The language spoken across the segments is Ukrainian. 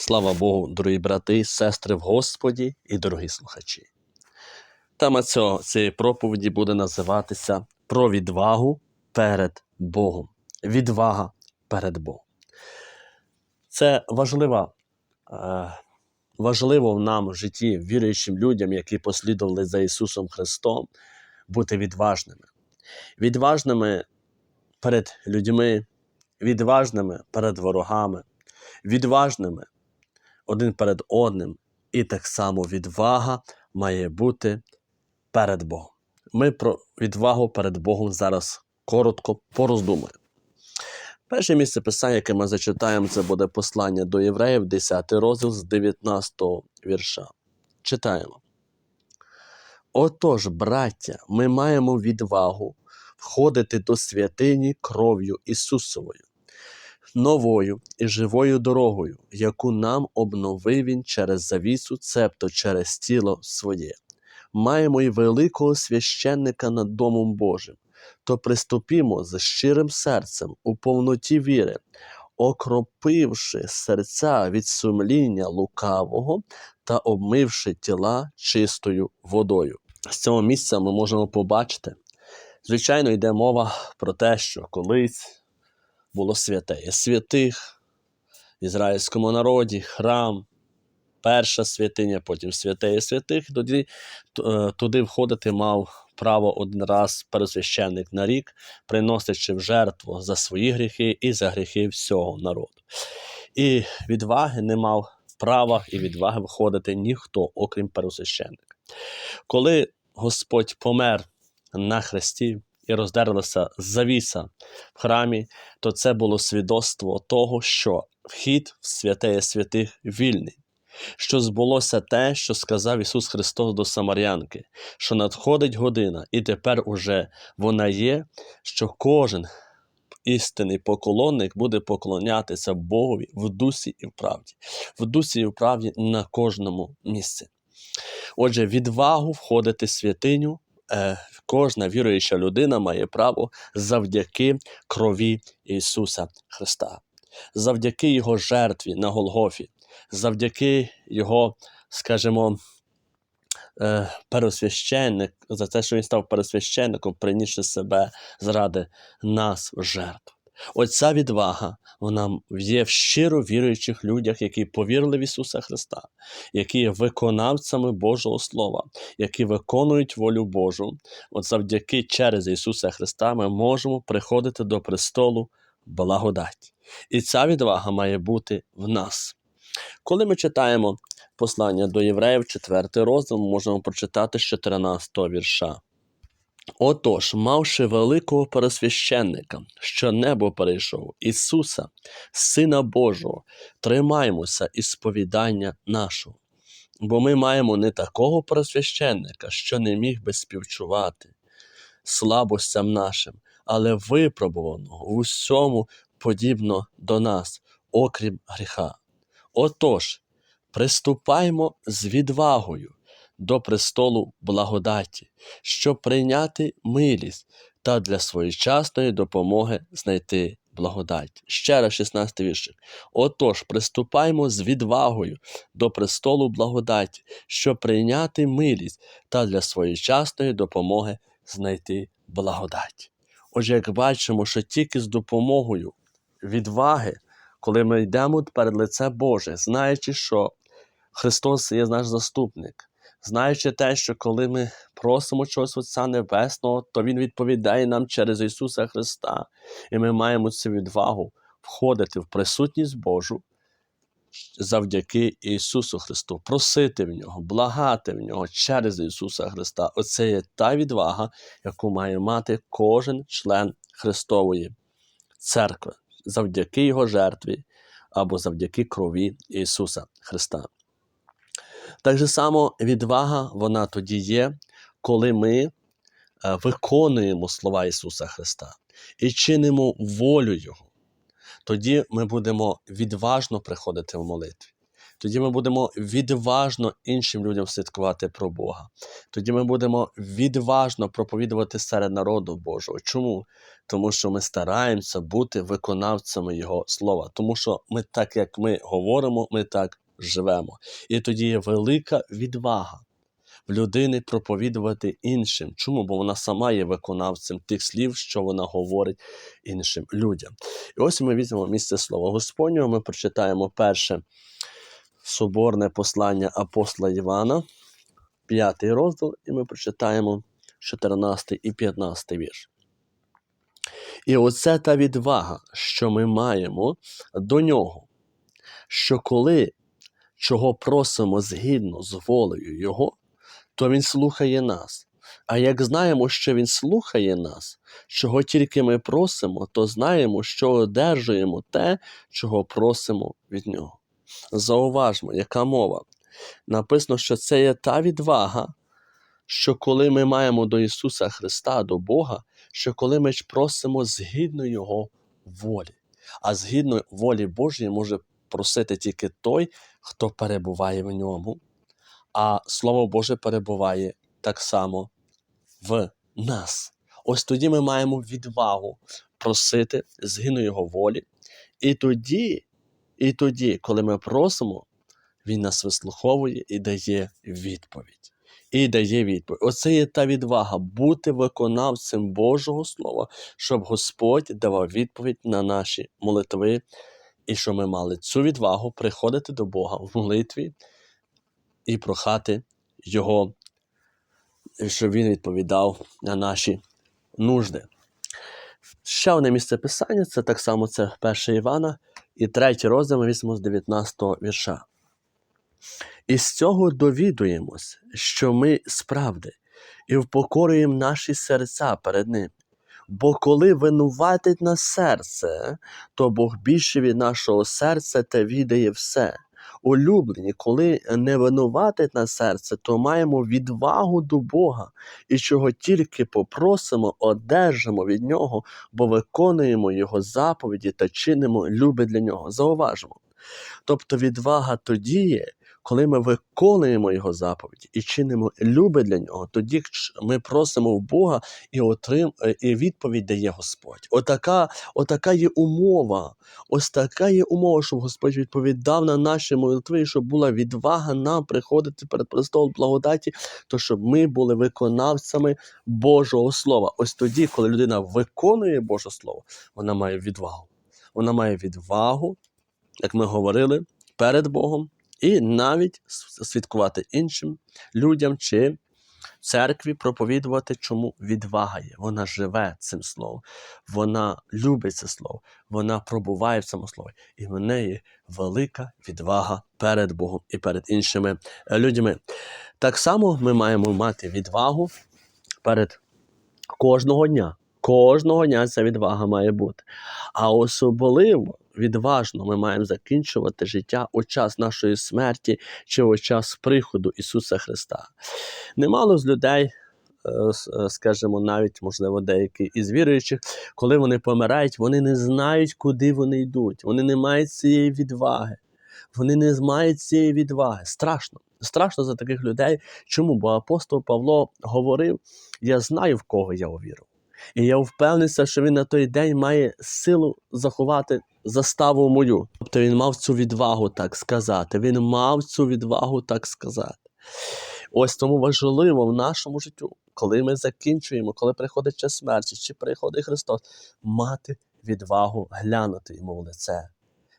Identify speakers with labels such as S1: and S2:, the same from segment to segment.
S1: Слава Богу, дорогі брати, сестри в Господі і дорогі слухачі. Тема цього, цієї проповіді буде називатися Про відвагу перед Богом. Відвага перед Богом. Це важлива, е, важливо в нам в житті віруючим людям, які послідували за Ісусом Христом, бути відважними. Відважними перед людьми, відважними перед ворогами, відважними один перед одним, і так само відвага має бути перед Богом. Ми про відвагу перед Богом зараз коротко пороздумаємо. Перше місце писання, яке ми зачитаємо, це буде послання до євреїв, 10 розділ з 19 вірша. Читаємо. Отож, браття, ми маємо відвагу входити до святині кров'ю Ісусовою, новою і живою дорогою, яку нам обновив Він через завісу, цебто через тіло своє. Маємо й великого священника над Домом Божим, то приступімо з щирим серцем у повноті віри, окропивши серця від сумління лукавого та обмивши тіла чистою водою. З цього місця ми можемо побачити, звичайно, йде мова про те, що колись було святе святих в ізраїльському народі, храм, перша святиня, потім святе святих. Тоді е, туди входити мав право один раз пересвященник на рік, приносячи в жертву за свої гріхи і за гріхи всього народу. І відваги не мав права і відваги входити ніхто, окрім пересвященника. Коли Господь помер на хресті і роздерлася завіса в храмі, то це було свідоцтво того, що вхід в святеє святих вільний. Що збулося те, що сказав Ісус Христос до Самарянки, що надходить година, і тепер уже вона є, що кожен істинний поклонник буде поклонятися Богові в дусі і в правді, в дусі і в правді на кожному місці. Отже, відвагу входити в святиню кожна віруюча людина має право завдяки крові Ісуса Христа, завдяки Його жертві на Голгофі, завдяки Його, скажімо, пересвященнику, пересвященник, за те, що він став пересвященником, принісши себе заради нас в жертву. Оця відвага вона є в щиро віруючих людях, які повірили в Ісуса Христа, які є виконавцями Божого Слова, які виконують волю Божу. От завдяки через Ісуса Христа ми можемо приходити до престолу благодаті. І ця відвага має бути в нас. Коли ми читаємо послання до євреїв, 4 розділ, ми можемо прочитати з 14 вірша. Отож, мавши великого пересвященника, що небо перейшов, Ісуса, Сина Божого, тримаймося із сповідання нашого. Бо ми маємо не такого пересвященника, що не міг би співчувати слабостям нашим, але випробуваного в усьому подібно до нас, окрім гріха. Отож, приступаймо з відвагою до престолу благодаті, щоб прийняти милість та для своєчасної допомоги знайти благодать. Ще раз 16 віршик. Отож, приступаймо з відвагою до престолу благодаті, щоб прийняти милість та для своєчасної допомоги знайти благодать. Отже, як бачимо, що тільки з допомогою відваги, коли ми йдемо перед лице Боже, знаючи, що Христос є наш заступник, знаючи те, що коли ми просимо чогось Отця Небесного, то Він відповідає нам через Ісуса Христа. І ми маємо цю відвагу входити в присутність Божу завдяки Ісусу Христу, просити в Нього, благати в Нього через Ісуса Христа. Оце є та відвага, яку має мати кожен член Христової церкви завдяки Його жертві або завдяки крові Ісуса Христа. Так же само відвага вона тоді є, коли ми е, виконуємо слова Ісуса Христа і чинимо волю Його. Тоді ми будемо відважно приходити в молитві. Тоді ми будемо відважно іншим людям святкувати про Бога. Тоді ми будемо відважно проповідувати серед народу Божого. Чому? Тому що ми стараємося бути виконавцями Його слова. Тому що ми так, як ми говоримо, ми так живемо. І тоді є велика відвага в людини проповідувати іншим. Чому? Бо вона сама є виконавцем тих слів, що вона говорить іншим людям. І ось ми візьмемо місце слова Господнього. Ми прочитаємо перше соборне послання апостола Івана, п'ятий розділ, і ми прочитаємо 14 і 15 вірш. І оце та відвага, що ми маємо до нього, що коли чого просимо згідно з волею Його, то Він слухає нас. А як знаємо, що Він слухає нас, чого тільки ми просимо, то знаємо, що одержуємо те, чого просимо від Нього. Зауважмо, яка мова. Написано, що це є та відвага, що коли ми маємо до Ісуса Христа, до Бога, що коли ми просимо згідно Його волі. А згідно волі Божої може просити тільки той, хто перебуває в ньому, а Слово Боже перебуває так само в нас. Ось тоді ми маємо відвагу просити згідно Його волі. І тоді, і тоді, коли ми просимо, Він нас вислуховує і дає відповідь. І дає відповідь. Оце є та відвага бути виконавцем Божого Слова, щоб Господь давав відповідь на наші молитви, і щоб ми мали цю відвагу приходити до Бога в молитві і прохати Його, щоб Він відповідав на наші нужди. Ще одне місце писання це так само це 1 Івана, і третій розділ ми візьмемо з 19 вірша. І з цього довідуємось, що ми справди, і впокорюємо наші серця перед Ним. Бо коли винуватить нас серце, то Бог більше від нашого серця та відає все. Улюблені, коли не винуватить нас серце, то маємо відвагу до Бога, і чого тільки попросимо, одержимо від Нього, бо виконуємо Його заповіді та чинимо люби для Нього. Зауважимо. Тобто відвага тоді є, коли ми виконуємо Його заповіді і чинимо люби для нього, тоді ми просимо в Бога і отрим, і відповідь дає Господь. Отака, отака є умова. Ось така є умова, щоб Господь відповідав на наші молитви, щоб була відвага нам приходити перед престолом благодаті, то щоб ми були виконавцями Божого Слова. Ось тоді, коли людина виконує Боже Слово, вона має відвагу. Вона має відвагу, як ми говорили, перед Богом і навіть свідкувати іншим людям чи церкві проповідувати, чому відвага є. Вона живе цим словом, вона любить це слово, вона пробуває в цьому слові. І в неї велика відвага перед Богом і перед іншими людьми. Так само ми маємо мати відвагу перед кожного дня. Кожного дня ця відвага має бути. А особливо відважно ми маємо закінчувати життя у час нашої смерті чи у час приходу Ісуса Христа. Немало з людей, скажімо, навіть, можливо, деякі із віруючих, коли вони помирають, вони не знають, куди вони йдуть. Вони не мають цієї відваги. Вони не мають цієї відваги. Страшно. Страшно за таких людей. Чому? Бо апостол Павло говорив: я знаю, в кого я увірив. І я впевнився, що він на той день має силу заховати заставу мою. Тобто він мав цю відвагу так сказати. Він мав цю відвагу так сказати. Ось тому важливо в нашому життю, коли ми закінчуємо, коли приходить час смерті, чи приходить Христос, мати відвагу глянути йому в лице,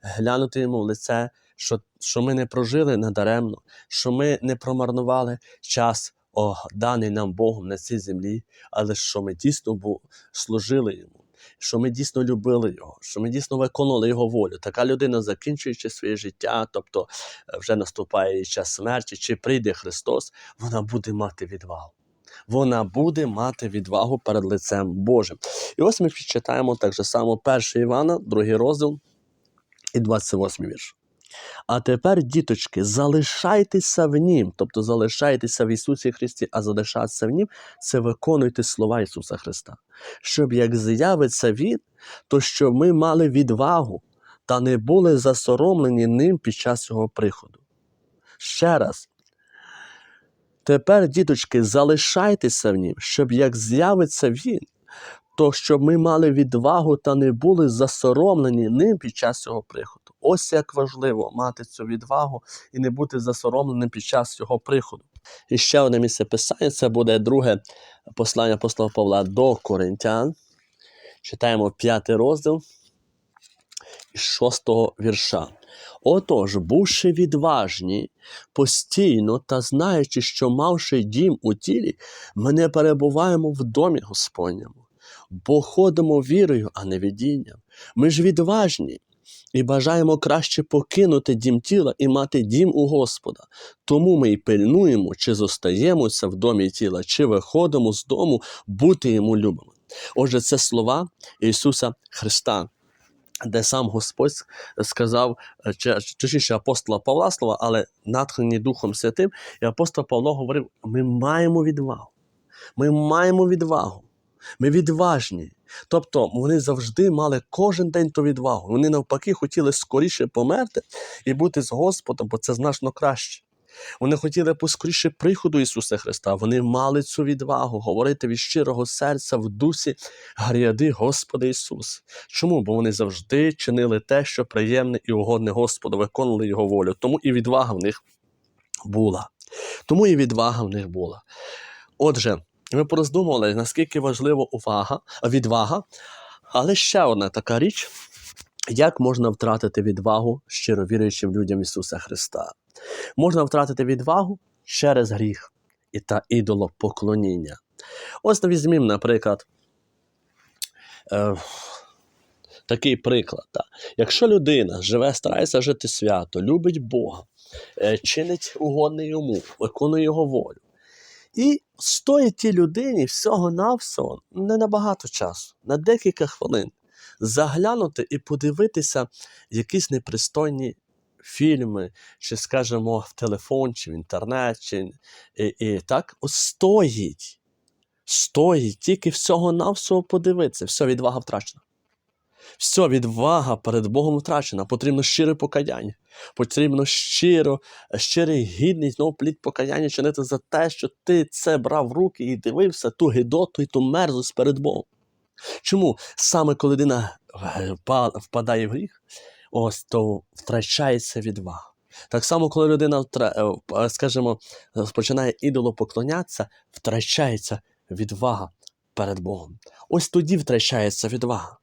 S1: глянути йому в лице, що, що ми не прожили надаремно, що ми не промарнували час о, даний нам Богом на цій землі, але що ми дійсно бу, служили йому, що ми дійсно любили його, що ми дійсно виконували його волю. Така людина, закінчуючи своє життя, тобто вже наступає час смерті, чи прийде Христос, вона буде мати відвагу. Вона буде мати відвагу перед лицем Божим. І ось ми читаємо так же само 1 Івана, другий розділ і 28 вірш. А тепер, діточки, залишайтеся в Нім, тобто залишайтеся в Ісусі Христі, а залишатися в Нім це виконуйте слова Ісуса Христа. Щоб як з'явиться Він, то щоб ми мали відвагу та не були засоромлені ним під час його приходу. Ще раз. Тепер, діточки, залишайтеся в нім, щоб як з'явиться він, то щоб ми мали відвагу та не були засоромлені ним під час його приходу. Ось як важливо мати цю відвагу і не бути засоромленим під час його приходу. І ще одне місце писання це буде друге послання апостола Павла до Коринтян. Читаємо п'ятий розділ із шостого вірша. Отож, бувши відважні, постійно та знаючи, що мавши дім у тілі, ми не перебуваємо в домі Господньому, бо ходимо вірою, а не видінням. Ми ж відважні і бажаємо краще покинути дім тіла і мати дім у Господа. Тому ми й пильнуємо, чи зостаємося в домі тіла, чи виходимо з дому бути йому любими. Отже, це слова Ісуса Христа. Де сам Господь сказав, е, точніше апостола Павла слова, але натхнені Духом Святим, і апостол Павло говорив: ми маємо відвагу. Ми маємо відвагу. Ми відважні. Тобто вони завжди мали кожен день ту відвагу. Вони навпаки хотіли скоріше померти і бути з Господом, бо це значно краще. Вони хотіли поскоріше приходу Ісуса Христа. Вони мали цю відвагу говорити від щирого серця в дусі гряди Господа Ісус. Чому? Бо вони завжди чинили те, що приємне і угодне Господу, виконували Його волю. Тому і відвага в них була. Тому і відвага в них була. Отже, ми пороздумували, наскільки важлива увага, відвага, але ще одна така річ, як можна втратити відвагу щиро віруючим людям Ісуса Христа. Можна втратити відвагу через гріх і та ідолопоклоніння. Ось візьмімо, наприклад, е, такий приклад. Так. Якщо людина живе, старається жити свято, любить Бога, е, чинить угодне йому, виконує його волю. І стоїть тій людині всього-навсього не на багато часу, на декілька хвилин заглянути і подивитися якісь непристойні фільми, чи, скажімо, в телефон, чи в інтернет, чи і, і так стоїть. Стоїть тільки всього-навсього подивитися, все, відвага втрачена. Все, відвага перед Богом втрачена. Потрібно щире покаяння. Потрібно щиро, щирий гідний знову плід покаяння чинити за те, що ти це брав в руки і дивився ту гидоту і ту мерзость перед Богом. Чому саме коли людина впадає в гріх, ось то втрачається відвага. Так само, коли людина, скажімо, починає ідолу поклонятися, втрачається відвага перед Богом. Ось тоді втрачається відвага.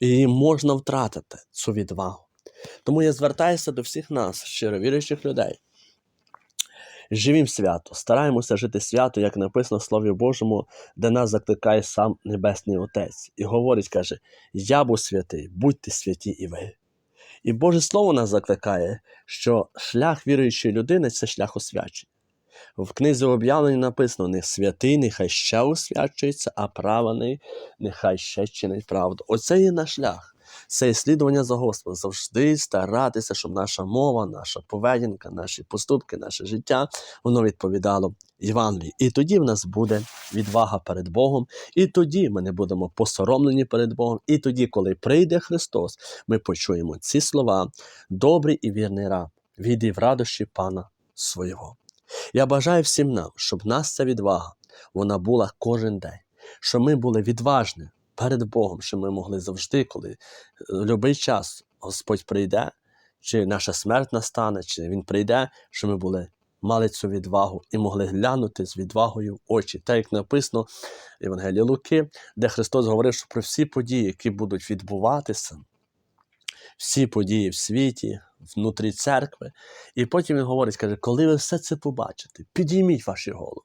S1: І можна втратити, цю відвагу. Тому я звертаюся до всіх нас, щиро віруючих людей. Живім свято, стараємося жити свято, як написано в Слові Божому, де нас закликає сам Небесний Отець. І говорить, каже: Я був святий, будьте святі і ви. І Боже Слово нас закликає, що шлях віруючої людини це шлях освячення. В книзі об'явлення написано: не святий, нехай ще освячується, а праваний, нехай ще чинить правду. Оце є наш шлях. Це слідування за Господом. Завжди старатися, щоб наша мова, наша поведінка, наші поступки, наше життя воно відповідало Євангелії. І тоді в нас буде відвага перед Богом, і тоді ми не будемо посоромлені перед Богом. І тоді, коли прийде Христос, ми почуємо ці слова: добрий і вірний раб, відій в радощі Пана свого. Я бажаю всім нам, щоб нас ця відвага вона була кожен день, щоб ми були відважні перед Богом, щоб ми могли завжди, коли в будь-який час Господь прийде, чи наша смерть настане, чи Він прийде, щоб ми були. Мали цю відвагу і могли глянути з відвагою в очі. Так як написано в Євангелії Луки, де Христос говорив, що про всі події, які будуть відбуватися, всі події в світі, внутрі церкви. І потім він говорить, каже, коли ви все це побачите, підійміть ваші голови.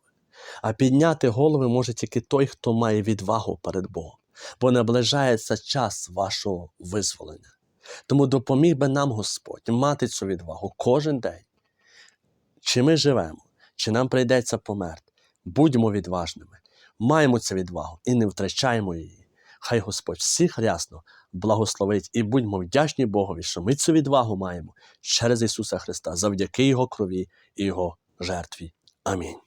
S1: А підняти голови може тільки той, хто має відвагу перед Богом, бо наближається час вашого визволення. Тому допоміг би нам Господь мати цю відвагу кожен день. Чи ми живемо, чи нам прийдеться померти, будьмо відважними, маємо цю відвагу і не втрачаємо її. Хай Господь всіх рясно благословить і будьмо вдячні Богові, що ми цю відвагу маємо через Ісуса Христа завдяки Його крові і Його жертві. Амінь.